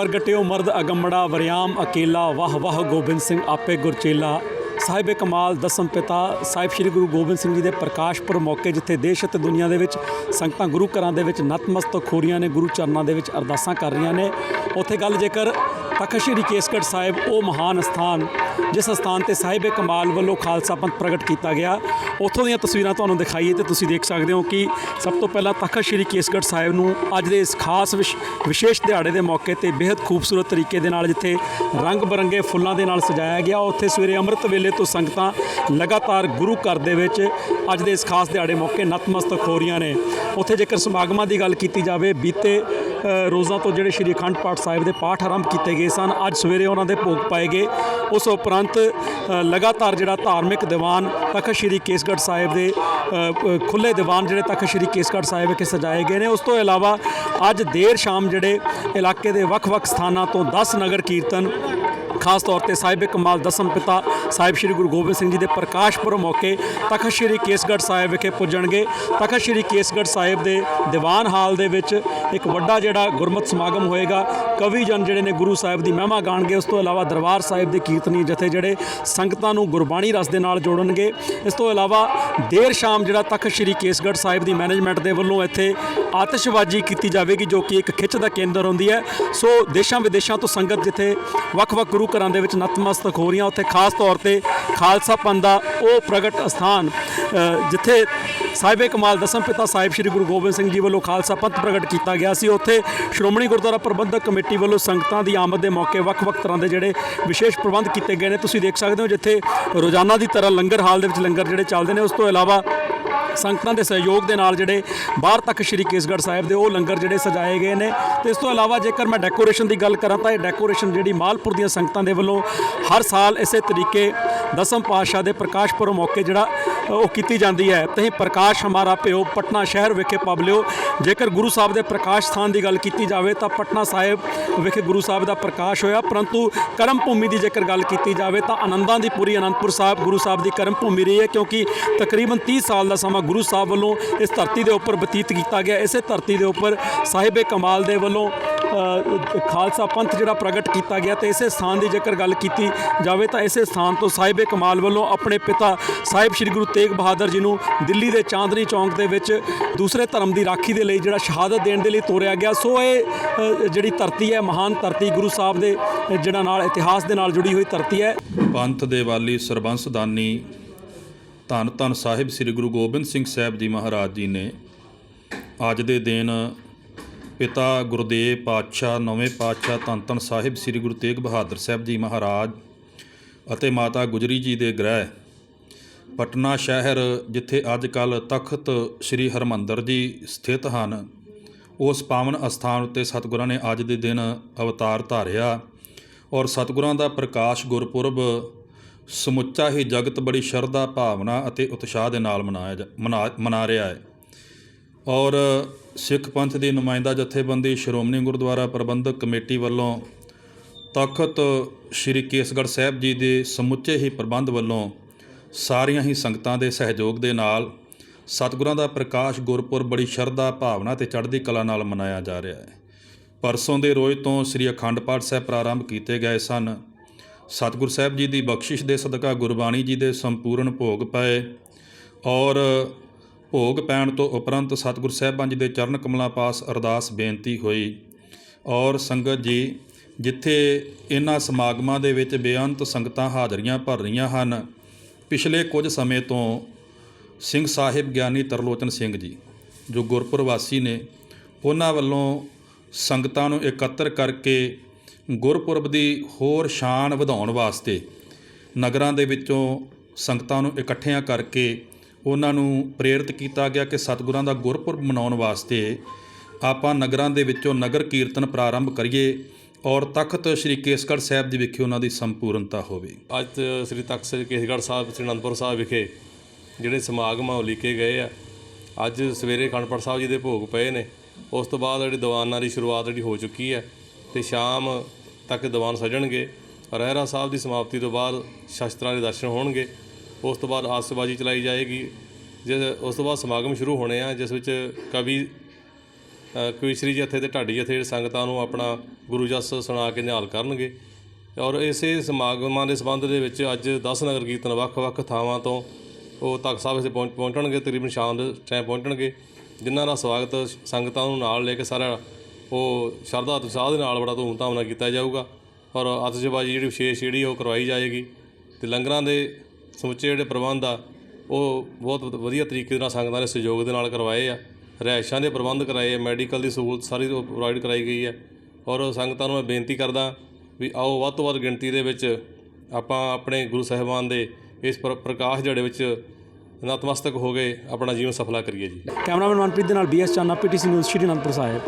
ਪ੍ਰਗਟਿਓ ਮਰਦ ਅਗੰਮੜਾ ਵਰਿਆਮ ਅਕੇਲਾ ਵਾਹ ਵਾਹ ਗੋਬਿੰਦ ਸਿੰਘ ਆਪੇ ਗੁਰਚੇਲਾ ਸਾਹਿਬ ਕਮਾਲ, ਦਸਮ ਪਿਤਾ, ਸਾਹਿਬ ਸ੍ਰੀ ਗੁਰੂ ਗੋਬਿੰਦ ਸਿੰਘ ਜੀ ਦੇ ਪ੍ਰਕਾਸ਼ ਪੁਰਬ ਮੌਕੇ ਜਿੱਥੇ ਦੇਸ਼ ਅਤੇ ਦੁਨੀਆ ਦੇ ਵਿੱਚ ਸੰਗਤਾਂ ਗੁਰੂ ਘਰਾਂ ਦੇ ਵਿੱਚ ਨਤਮਸਤਕ ਹੋ ਰਹੀਆਂ ਨੇ, ਗੁਰੂ ਚਰਨਾਂ ਦੇ ਵਿੱਚ ਅਰਦਾਸਾਂ ਕਰ ਰਹੀਆਂ ਨੇ। ਉੱਥੇ ਗੱਲ ਜੇਕਰ ਤਖਤ ਸ੍ਰੀ ਕੇਸਗੜ੍ਹ ਸਾਹਿਬ, ਉਹ ਮਹਾਨ ਸਥਾਨ ਜਿਸ ਸਥਾਨ ਤੇ ਸਾਹਿਬ ਕਮਾਲ ਵੱਲੋਂ ਖਾਲਸਾ ਪੰਥ ਪ੍ਰਗਟ ਕੀਤਾ ਗਿਆ, ਉੱਥੋਂ ਦੀਆਂ ਤਸਵੀਰਾਂ ਤੁਹਾਨੂੰ ਦਿਖਾਈਏ ਤੇ ਤੁਸੀਂ ਦੇਖ ਸਕਦੇ ਹੋ ਕਿ ਸਭ ਤੋਂ ਪਹਿਲਾਂ ਤਖਤ ਸ੍ਰੀ ਕੇਸਗੜ੍ਹ ਸਾਹਿਬ ਨੂੰ ਅੱਜ ਦੇ ਇਸ ਖਾਸ ਵਿਸ਼- ਵਿਸ਼ੇਸ਼ ਦਿਹਾੜੇ ਦੇ ਮੌਕੇ ਤੇ ਬੇहद ਖੂਬਸੂਰਤ ਤਰੀਕੇ ਦੇ ਨਾਲ ਜਿੱਥੇ ਰੰਗ ਬਰੰਗੇ ਫੁੱਲਾਂ ਦੇ ਨਾਲ ਸਜਾਇਆ ਗਿਆ, ਉੱਥੇ ਸਵੇਰੇ ਅੰਮ੍ਰਿਤ ਵੇਲੇ ਤੋਂ ਸੰਗਤਾਂ ਲਗਾਤਾਰ ਗੁਰੂ ਘਰ ਦੇ ਵਿੱਚ ਅੱਜ ਦੇ ਇਸ ਖਾਸ ਦਿਹਾੜੇ ਮੌਕੇ ਨਤਮਸਤਕ ਹੋ ਰਹੀਆਂ ਨੇ। ਉੱਥੇ ਜੇਕਰ ਸਮਾਗਮਾਂ ਦੀ ਗੱਲ ਕੀਤੀ ਜਾਵੇ, ਬੀਤੇ ਰੋਜ਼ਾਂ ਤੋਂ ਜਿਹੜੇ ਸ਼੍ਰੀ ਅਖੰਡ ਪਾਠ ਸਾਹਿਬ ਦੇ ਪਾਠ ਆਰੰਭ ਕੀਤੇ ਗਏ ਸਨ, ਅੱਜ ਸਵੇਰੇ ਉਹਨਾਂ ਦੇ ਭੋਗ ਪਾਏ ਗਏ। ਉਸ ਉਪਰੰਤ ਲਗਾਤਾਰ ਜਿਹੜਾ ਧਾਰਮਿਕ ਦੀਵਾਨ ਤਖਤ ਸ਼੍ਰੀ ਕੇਸਗੜ੍ਹ ਸਾਹਿਬ ਦੇ ਖੁੱਲੇ ਦੀਵਾਨ ਜਿਹੜੇ ਤਖਤ ਸ਼੍ਰੀ ਕੇਸਗੜ੍ਹ ਸਾਹਿਬ ਵਿਖੇ ਸਜਾਏ ਗਏ ਨੇ। ਉਸ ਤੋਂ ਇਲਾਵਾ ਅੱਜ ਦੇਰ ਸ਼ਾਮ ਜਿਹੜੇ ਇਲਾਕੇ ਦੇ ਵੱਖ-ਵੱਖ ਸਥਾਨਾਂ ਤੋਂ 10 ਨਗਰ ਕੀਰਤਨ ਖਾਸ ਤੌਰ ਤੇ ਸਾਹਿਬ ਕਮਾਲ ਦਸਮ ਪਿਤਾ ਸਾਹਿਬ ਸ੍ਰੀ ਗੁਰੂ ਗੋਬਿੰਦ ਸਿੰਘ ਜੀ ਦੇ ਪ੍ਰਕਾਸ਼ ਪੁਰਬ ਮੌਕੇ ਤਖਤ ਸ੍ਰੀ ਕੇਸਗੜ੍ਹ ਸਾਹਿਬ ਵਿਖੇ ਪੁੱਜਣਗੇ। ਤਖਤ ਸ੍ਰੀ ਕੇਸਗੜ੍ਹ ਸਾਹਿਬ ਦੇ ਦੀਵਾਨ ਹਾਲ ਦੇ ਵਿੱਚ ਇੱਕ ਵੱਡਾ ਜਿਹੜਾ ਗੁਰਮਤ ਸਮਾਗਮ ਹੋਏਗਾ। ਕਵੀ ਜਨ ਜਿਹੜੇ ਨੇ ਗੁਰੂ ਸਾਹਿਬ ਦੀ ਮਹਿਮਾ ਗਾਣਗੇ। ਉਸ ਤੋਂ ਇਲਾਵਾ ਦਰਬਾਰ ਸਾਹਿਬ ਦੇ ਕੀਰਤਨੀ ਜਥੇ ਜਿਹੜੇ ਸੰਗਤਾਂ ਨੂੰ ਗੁਰਬਾਣੀ ਰਸ ਦੇ ਨਾਲ ਜੋੜਨਗੇ। ਇਸ ਤੋਂ ਇਲਾਵਾ ਦੇਰ ਸ਼ਾਮ ਜਿਹੜਾ ਤਖਤ ਸ੍ਰੀ ਕੇਸਗੜ੍ਹ ਸਾਹਿਬ ਦੀ ਮੈਨੇਜਮੈਂਟ ਦੇ ਵੱਲੋਂ ਇੱਥੇ ਆਤਿਸ਼ਬਾਜ਼ੀ ਕੀਤੀ ਜਾਵੇਗੀ, ਜੋ ਕਿ ਇੱਕ ਖਿੱਚ ਦਾ ਕੇਂਦਰ ਹੁੰਦੀ ਹੈ। ਸੋ ਦੇਸ਼ਾਂ ਵਿਦੇਸ਼ਾਂ ਤੋਂ ਸੰਗਤ ਜਿੱਥੇ ਵੱਖ-ਵੱਖ ਗੁਰੂ ਘਰਾਂ ਦੇ ਵਿੱਚ ਨਤਮਸਤਕ ਹੋ ਰਹੀਆਂ। ਉੱਥੇ ਖਾਸ ਤੌਰ ਤੇ ਖਾਲਸਾ ਪੰਥ ਦਾ ਉਹ ਪ੍ਰਗਟ ਸਥਾਨ ਜਿੱਥੇ ਸਾਹਿਬੇ ਕਮਾਲ ਦਸਮ ਪਿਤਾ ਸਾਹਿਬ ਸ੍ਰੀ ਗੁਰੂ ਗੋਬਿੰਦ ਸਿੰਘ ਜੀ ਵੱਲੋਂ ਖਾਲਸਾ ਪੰਥ ਪ੍ਰਗਟ ਕੀਤਾ ਗਿਆ ਸੀ। ਉੱਥੇ ਸ਼੍ਰੋਮਣੀ ਗੁਰਦੁਆਰਾ ਪ੍ਰਬੰਧਕ ਕਮੇਟੀ ਵੱਲੋਂ ਸੰਗਤਾਂ ਦੀ ਆਮਦ ਦੇ ਮੌਕੇ ਵੱਖ-ਵੱਖ ਤਰ੍ਹਾਂ ਦੇ ਜਿਹੜੇ ਵਿਸ਼ੇਸ਼ ਪ੍ਰਬੰਧ ਕੀਤੇ ਗਏ ਨੇ। ਤੁਸੀਂ ਦੇਖ ਸਕਦੇ ਹੋ ਜਿੱਥੇ ਰੋਜ਼ਾਨਾ ਦੀ ਤਰ੍ਹਾਂ ਲੰਗਰ ਹਾਲ ਦੇ ਵਿੱਚ ਲੰਗਰ ਜਿਹੜੇ ਚੱਲਦੇ ਨੇ, ਉਸ ਤੋਂ ਇਲਾਵਾ ਸੰਗਤਾਂ ਦੇ ਸਹਿਯੋਗ ਦੇ ਨਾਲ ਜਿਹੜੇ ਬਾਹਰ ਤੱਕ ਸ਼੍ਰੀ ਕੇਸਗੜ੍ਹ ਸਾਹਿਬ ਦੇ ਉਹ ਲੰਗਰ ਜਿਹੜੇ ਸਜਾਏ ਗਏ ਨੇ। ਤੇ ਇਸ ਤੋਂ ਇਲਾਵਾ ਜੇਕਰ ਮੈਂ ਡੈਕੋਰੇਸ਼ਨ ਦੀ ਗੱਲ ਕਰਾਂ ਤਾਂ ਇਹ ਡੈਕੋਰੇਸ਼ਨ ਜਿਹੜੀ ਮਾਲਪੁਰ ਦੀਆਂ ਸੰਗਤਾਂ ਦੇ ਵੱਲੋਂ ਹਰ ਸਾਲ ਇਸੇ ਤਰੀਕੇ ਦਸਮ ਪਾਤਸ਼ਾਹ ਦੇ ਪ੍ਰਕਾਸ਼ ਪੁਰਬ ਮੌਕੇ ਜਿਹੜਾ ਉਹ ਕੀਤੀ ਜਾਂਦੀ ਹੈ। ਤੇ ਪ੍ਰਕਾਸ਼ ਹਮਾਰਾ ਪਿਓ ਪਟਨਾ ਸ਼ਹਿਰ ਵਿਖੇ ਪਬਲਿਓ ਜੇਕਰ ਗੁਰੂ ਸਾਹਿਬ ਦੇ ਪ੍ਰਕਾਸ਼ ਸਥਾਨ ਦੀ ਗੱਲ ਕੀਤੀ ਜਾਵੇ ਤਾਂ ਪਟਨਾ ਸਾਹਿਬ ਵਿਖੇ ਗੁਰੂ ਸਾਹਿਬ ਦਾ ਪ੍ਰਕਾਸ਼ ਹੋਇਆ। ਪਰੰਤੂ ਕਰਮ ਭੂਮੀ ਦੀ ਜੇਕਰ ਗੱਲ ਕੀਤੀ ਜਾਵੇ ਤਾਂ ਆਨੰਦਾਂ ਦੀ ਪੂਰੀ ਅਨੰਦਪੁਰ ਸਾਹਿਬ ਗੁਰੂ ਸਾਹਿਬ ਦੀ ਕਰਮ ਭੂਮੀ ਰਹੀ ਹੈ ਕਿਉਂਕਿ ਤਕਰੀਬਨ 30 ਸਾਲ ਦਾ ਸਮਾਂ ਗੁਰੂ ਸਾਹਿਬ ਵੱਲੋਂ ਇਸ ਧਰਤੀ ਦੇ ਉੱਪਰ ਬਤੀਤ ਕੀਤਾ ਗਿਆ। ਇਸੇ ਧਰਤੀ ਦੇ ਉੱਪਰ ਸਾਹਿਬੇ ਕਮਾਲ ਦੇ ਵੱਲੋਂ ਖਾਲਸਾ ਪੰਥ ਜਿਹੜਾ ਪ੍ਰਗਟ ਕੀਤਾ ਗਿਆ ਤੇ ਇਸੇ ਸਥਾਨ ਦੀ ਜੇਕਰ ਗੱਲ ਕੀਤੀ ਜਾਵੇ ਤਾਂ ਇਸੇ ਸਥਾਨ ਤੋਂ ਸਾਹਿਬੇ ਕਮਾਲ ਵੱਲੋਂ ਆਪਣੇ ਪਿਤਾ ਸਾਹਿਬ ਸ੍ਰੀ ਗੁਰੂ ਤੇਗ ਬਹਾਦਰ ਜੀ ਨੂੰ ਦਿੱਲੀ ਦੇ ਚਾਂਦਨੀ ਚੌਂਕ ਦੇ ਵਿੱਚ ਦੂਸਰੇ ਧਰਮ ਦੀ ਰਾਖੀ ਦੇ ਲਈ ਜਿਹੜਾ ਸ਼ਹਾਦਤ ਦੇਣ ਦੇ ਲਈ ਤੋਰਿਆ ਗਿਆ। ਸੋ ਇਹ ਜਿਹੜੀ ਧਰਤੀ ਹੈ, ਮਹਾਨ ਧਰਤੀ ਗੁਰੂ ਸਾਹਿਬ ਦੇ ਜਿਹੜਾ ਨਾਲ ਇਤਿਹਾਸ ਦੇ ਨਾਲ ਜੁੜੀ ਹੋਈ ਧਰਤੀ ਹੈ। ਪੰਥ ਦੇ ਵਾਲੀ ਸਰਬੰਸ ਧੰਨ ਧੰਨ ਸਾਹਿਬ ਸ੍ਰੀ ਗੁਰੂ ਗੋਬਿੰਦ ਸਿੰਘ ਸਾਹਿਬ ਜੀ ਮਹਾਰਾਜ ਜੀ ਨੇ ਅੱਜ ਦੇ ਦਿਨ ਪਿਤਾ ਗੁਰਦੇਵ ਪਾਤਸ਼ਾਹ, ਨੌਵੇਂ ਪਾਤਸ਼ਾਹ ਧੰਨ ਧੰਨ ਸਾਹਿਬ ਸ੍ਰੀ ਗੁਰੂ ਤੇਗ ਬਹਾਦਰ ਸਾਹਿਬ ਜੀ ਮਹਾਰਾਜ ਅਤੇ ਮਾਤਾ ਗੁਜਰੀ ਜੀ ਦੇ ਗ੍ਰਹਿ। ਪਟਨਾ ਸ਼ਹਿਰ, ਜਿੱਥੇ ਅੱਜ ਕੱਲ ਤਖਤ ਸ੍ਰੀ ਹਰਮੰਦਰ ਜੀ ਸਥਿਤ ਹਨ, ਉਸ ਪਾਵਨ ਅਸਥਾਨ ਉੱਤੇ ਸਤਿਗੁਰਾਂ ਨੇ ਅੱਜ ਦੇ ਦਿਨ ਅਵਤਾਰ ਧਾਰਿਆ ਔਰ ਸਤਿਗੁਰਾਂ ਦਾ ਪ੍ਰਕਾਸ਼ ਗੁਰਪੁਰਬ ਸਮੁੱਚਾ ਹੀ ਜਗਤ ਬੜੀ ਸ਼ਰਧਾ, ਭਾਵਨਾ ਅਤੇ ਉਤਸ਼ਾਹ ਦੇ ਨਾਲ ਮਨਾਇਆ ਜਾ- ਮਨਾ ਮਨਾ ਰਿਹਾ ਹੈ। ਔਰ ਸਿੱਖ ਪੰਥ ਦੀ ਨੁਮਾਇੰਦਾ ਜਥੇਬੰਦੀ ਸ਼੍ਰੋਮਣੀ ਗੁਰਦੁਆਰਾ ਪ੍ਰਬੰਧਕ ਕਮੇਟੀ ਵੱਲੋਂ ਤਖਤ ਸ੍ਰੀ ਕੇਸਗੜ੍ਹ ਸਾਹਿਬ ਜੀ ਦੇ ਸਮੁੱਚੇ ਹੀ ਪ੍ਰਬੰਧ ਵੱਲੋਂ ਸਾਰੀਆਂ ਹੀ ਸੰਗਤਾਂ ਦੇ ਸਹਿਯੋਗ ਦੇ ਨਾਲ ਸਤਿਗੁਰਾਂ ਦਾ ਪ੍ਰਕਾਸ਼ ਗੁਰਪੁਰਬ ਬੜੀ ਸ਼ਰਧਾ ਭਾਵਨਾ ਤੇ ਚੜ੍ਹਦੀ ਕਲਾ ਨਾਲ ਮਨਾਇਆ ਜਾ ਰਿਹਾ ਹੈ। ਪਰਸੋਂ ਦੇ ਰੋਜ਼ ਤੋਂ ਸ੍ਰੀ ਅਖੰਡ ਪਾਠ ਸਾਹਿਬ ਪ੍ਰਾਰੰਭ ਕੀਤੇ ਗਏ ਸਨ। ਸਤਿਗੁਰ ਸਾਹਿਬ ਜੀ ਦੀ ਬਖਸ਼ਿਸ਼ ਦੇ ਸਦਕਾ ਗੁਰਬਾਣੀ ਜੀ ਦੇ ਸੰਪੂਰਨ ਭੋਗ ਪਏ ਔਰ ਭੋਗ ਪੈਣ ਤੋਂ ਉਪਰੰਤ ਸਤਿਗੁਰ ਸਾਹਿਬਾਨ ਜੀ ਦੇ ਚਰਨ ਕਮਲਾਂ ਪਾਸ ਅਰਦਾਸ ਬੇਨਤੀ ਹੋਈ। ਔਰ ਸੰਗਤ ਜੀ, ਜਿੱਥੇ ਇਹਨਾਂ ਸਮਾਗਮਾਂ ਦੇ ਵਿੱਚ ਬੇਅੰਤ ਸੰਗਤਾਂ ਹਾਜ਼ਰੀਆਂ ਭਰ ਰਹੀਆਂ ਹਨ, ਪਿਛਲੇ ਕੁਝ ਸਮੇਂ ਤੋਂ ਸਿੰਘ ਸਾਹਿਬ ਗਿਆਨੀ ਤਰਲੋਚਨ ਸਿੰਘ ਜੀ, ਜੋ ਗੁਰਪੁਰ ਵਾਸੀ ਨੇ, ਉਹਨਾਂ ਵੱਲੋਂ ਸੰਗਤਾਂ ਨੂੰ ਇਕੱਤਰ ਕਰਕੇ ਗੁਰਪੁਰਬ ਦੀ ਹੋਰ ਸ਼ਾਨ ਵਧਾਉਣ ਵਾਸਤੇ ਨਗਰਾਂ ਦੇ ਵਿੱਚੋਂ ਸੰਗਤਾਂ ਨੂੰ ਇਕੱਠਿਆਂ ਕਰਕੇ ਉਹਨਾਂ ਨੂੰ ਪ੍ਰੇਰਿਤ ਕੀਤਾ ਗਿਆ ਕਿ ਸਤਿਗੁਰਾਂ ਦਾ ਗੁਰਪੁਰਬ ਮਨਾਉਣ ਵਾਸਤੇ ਆਪਾਂ ਨਗਰਾਂ ਦੇ ਵਿੱਚੋਂ ਨਗਰ ਕੀਰਤਨ ਪ੍ਰਾਰੰਭ ਕਰੀਏ ਔਰ ਤਖਤ ਸ੍ਰੀ ਕੇਸਗੜ੍ਹ ਸਾਹਿਬ ਦੀ ਵਿਖੇ ਉਹਨਾਂ ਦੀ ਸੰਪੂਰਨਤਾ ਹੋਵੇ। ਅੱਜ ਸ੍ਰੀ ਤਖਤ ਸ੍ਰੀ ਕੇਸਗੜ੍ਹ ਸਾਹਿਬ, ਸ੍ਰੀ ਅਨੰਦਪੁਰ ਸਾਹਿਬ ਵਿਖੇ ਜਿਹੜੇ ਸਮਾਗਮ ਆ ਉਹ ਲਿਖੇ ਗਏ ਆ। ਅੱਜ ਸਵੇਰੇ ਖੰਡਪੜ ਸਾਹਿਬ ਜੀ ਦੇ ਭੋਗ ਪਏ ਨੇ। ਉਸ ਤੋਂ ਬਾਅਦ ਜਿਹੜੀ ਦੀਵਾਨਾਂ ਦੀ ਸ਼ੁਰੂਆਤ ਜਿਹੜੀ ਹੋ ਚੁੱਕੀ ਹੈ ਤੇ ਸ਼ਾਮ ਤੱਕ ਦੀਵਾਨ ਸਜਣਗੇ। ਰਹਿਰਾ ਸਾਹਿਬ ਦੀ ਸਮਾਪਤੀ ਤੋਂ ਬਾਅਦ ਸ਼ਸਤਰਾਂ ਦੇ ਦਰਸ਼ਨ ਹੋਣਗੇ। ਉਸ ਤੋਂ ਬਾਅਦ ਆਤਿਸ਼ਬਾਜ਼ੀ ਚਲਾਈ ਜਾਏਗੀ ਜਿਸ ਉਸ ਤੋਂ ਬਾਅਦ ਸਮਾਗਮ ਸ਼ੁਰੂ ਹੋਣੇ ਆ ਜਿਸ ਵਿੱਚ ਕਵੀ ਅ, ਕਵੀਸ਼ਰੀ ਜਥੇ ਤੇ ਢਾਡੀ ਜਥੇ ਸੰਗਤਾਂ ਨੂੰ ਆਪਣਾ ਗੁਰੂ ਜਸ ਸੁਣਾ ਕੇ ਨਿਹਾਲ ਕਰਨਗੇ। ਔਰ ਇਸੇ ਸਮਾਗਮਾਂ ਦੇ ਸੰਬੰਧ ਦੇ ਵਿੱਚ ਅੱਜ 10 ਨਗਰ ਕੀਰਤਨ ਵੱਖ-ਵੱਖ ਥਾਵਾਂ ਤੋਂ ਉਹ ਤਖਤ ਸਾਹਿਬ ਇੱਥੇ ਪਹੁੰਚ- ਪਹੁੰਚਣਗੇ ਤਕਰੀਬਨ ਸ਼ਾਮ ਦੇ ਟਾਈਮ ਪਹੁੰਚਣਗੇ ਜਿਨ੍ਹਾਂ ਦਾ ਸਵਾਗਤ ਸੰਗਤਾਂ ਨੂੰ ਨਾਲ ਲੈ ਕੇ ਸਾਰਾ ਉਹ ਸ਼ਰਧਾ ਉਤਸ਼ਾਹ ਦੇ ਨਾਲ ਬੜਾ ਧੂਮਧਾਮ ਨਾਲ ਕੀਤਾ ਜਾਊਗਾ। ਔਰ ਆਤਿਸ਼ਬਾਜ਼ੀ ਜਿਹੜੀ ਵਿਸ਼ੇਸ਼ ਜਿਹੜੀ ਉਹ ਕਰਵਾਈ ਜਾਏਗੀ। ਤੇ ਲੰਗਰਾਂ ਦੇ ਸਮੁੱਚੇ ਜਿਹੜੇ ਪ੍ਰਬੰਧ ਆ, ਉਹ ਬਹੁਤ ਵਧ- ਵਧੀਆ ਤਰੀਕੇ ਨਾਲ ਸੰਗਤਾਂ ਦੇ ਸਹਿਯੋਗ ਦੇ ਨਾਲ ਕਰਵਾਏ ਆ। ਰਿਹਾਇਸ਼ਾਂ ਦੇ ਪ੍ਰਬੰਧ ਕਰਾਏ ਆ, ਮੈਡੀਕਲ ਦੀ ਸਹੂਲਤ ਸਾਰੀ ਪ੍ਰੋਵਾਈਡ ਕਰਾਈ ਗਈ ਹੈ ਔਰ ਸੰਗਤਾਂ ਨੂੰ ਮੈਂ ਬੇਨਤੀ ਕਰਦਾ ਵੀ ਆਓ ਵੱਧ ਤੋਂ ਵੱਧ ਗਿਣਤੀ ਦੇ ਵਿੱਚ ਆਪਾਂ ਆਪਣੇ ਗੁਰੂ ਸਾਹਿਬਾਨ ਦੇ ਇਸ ਪ੍ਰ- ਪ੍ਰਕਾਸ਼ ਦਿਹਾੜੇ ਵਿੱਚ ਨਤਮਸਤਕ ਹੋ ਗਏ ਆਪਣਾ ਜੀਵਨ ਸਫਲਾ ਕਰੀਏ ਜੀ। ਕੈਮਰਾਮੈਨ ਮਨਪ੍ਰੀਤ ਦੇ ਨਾਲ BS Chana PTC news Shri Anandpur Sahib.